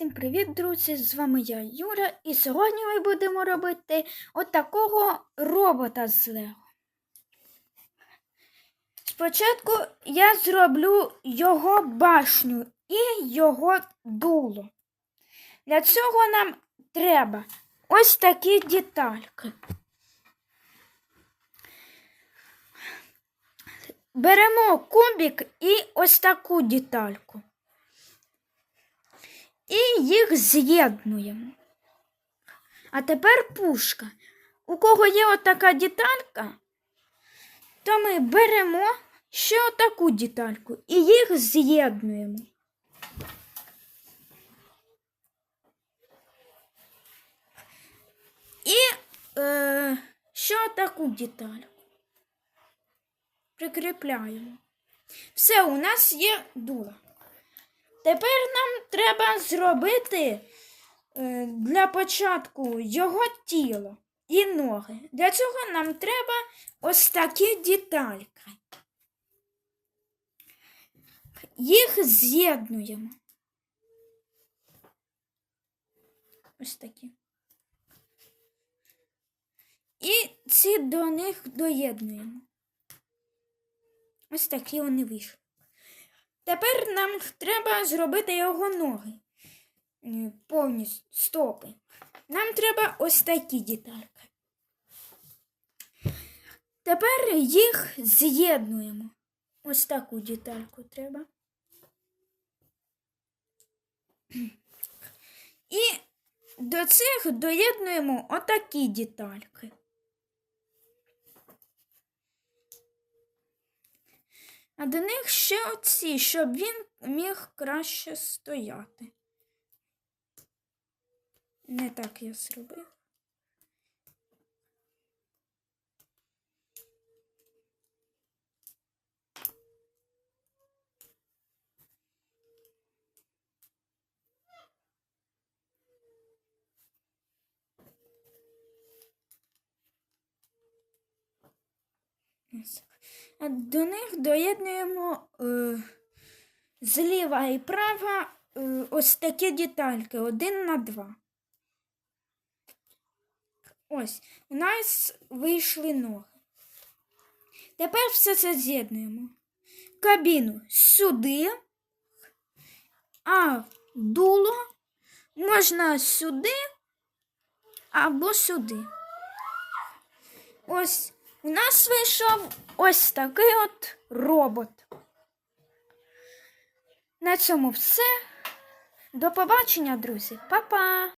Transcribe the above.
Всім привіт, друзі! З вами я Юра, і сьогодні ми будемо робити от робота з Лего. Спочатку я зроблю його башню і його дуло. Для цього нам треба ось такі детальки. Беремо кубик і ось таку детальку і їх з'єднуємо. А тепер пушка. У кого є отака деталька, то ми беремо ще отаку детальку і їх з'єднуємо. І е, ще отаку детальку. Прикріпляємо. Все, у нас є дуло. Тепер нам треба зробити е, для початку його тіло і ноги. Для цього нам треба ось такі детальки. Їх з'єднуємо. Ось такі. І ці до них доєднуємо. Ось такі вони вийшли. Тепер нам треба зробити його ноги. Е, Повністю стопи. Нам треба ось такі детальки. Тепер їх з'єднуємо. Ось таку детальку треба. І до цих доєднуємо отакі детальки. А до них ще оці, щоб він міг краще стояти. Не так я зробив. А до них доєднуємо е, зліва і права е, ось такі детальки один на два. Ось, у нас вийшли ноги. Тепер все це з'єднуємо. Кабіну сюди, а дуло можна сюди або сюди. Ось у нас вийшов ось такий от робот. На цьому все. До побачення, друзі. Па-па!